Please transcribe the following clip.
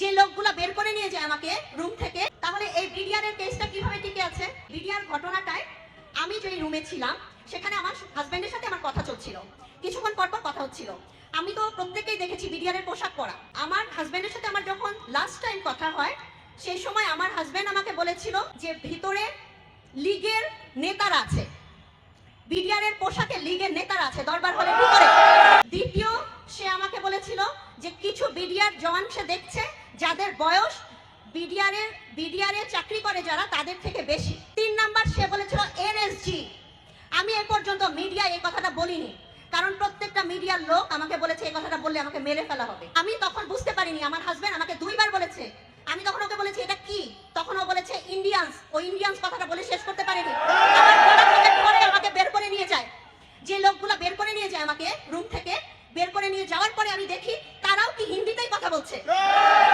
যে লোকগুলো বের করে নিয়ে যায় আমাকে রুম থেকে, তাহলে এই বিডিআর এর কেসটা কীভাবে টিকে আছে? বিডিআর ঘটনাটায় আমি যে রুমে ছিলাম, সেখানে আমার হাজবেন্ডের সাথে আমার কথা চলছিল। কিছুক্ষণ পর পর কথা হচ্ছিল। আমি তো প্রত্যেককেই দেখেছি বিডিআর এর পোশাক পরা। আমার হাজবেন্ডের সাথে আমার যখন লাস্ট টাইম কথা হয়, সেই সময় আমার হাজবেন্ড আমাকে বলেছিল যে ভিতরে লীগের নেতারা আছে। বিডিআর এর পোশাকে লীগের নেতারা আছে, দরবার হলে ভিতরে। দ্বিতীয়, সে আমাকে বলেছিল যে কিছু বিডিআর জওয়ান সে দেখছে যাদের বয়স বিডিআরের বিডিআরে চাকরি করে যারা, তাদের থেকে বেশি। তিন নাম্বার সে বলেছিল এনএসজি। আমি এ পর্যন্ত মিডিয়া এই কথাটা বলিনি, কারণ প্রত্যেকটা মিডিয়ার লোক আমাকে বলেছে এই কথাটা বললে আমাকে মেরে ফেলা হবে। আমি তখন বুঝতে পারিনি, আমার হাজব্যান্ড আমাকে দুইবার বলেছে। আমি তখন ওকে বলেছি, এটা কি? তখন ও বলেছে ইন্ডিয়ান্স ও ইন্ডিয়ান্স কথাটা বলে শেষ করতে পারেনি। আমার গলা থেকে আমাকে বের করে নিয়ে যায়। যে লোকগুলো বের করে নিয়ে যায় আমাকে রুম থেকে বের করে নিয়ে যাওয়ার পরে আমি দেখি, তারাও কি হিন্দিতেই কথা বলছে।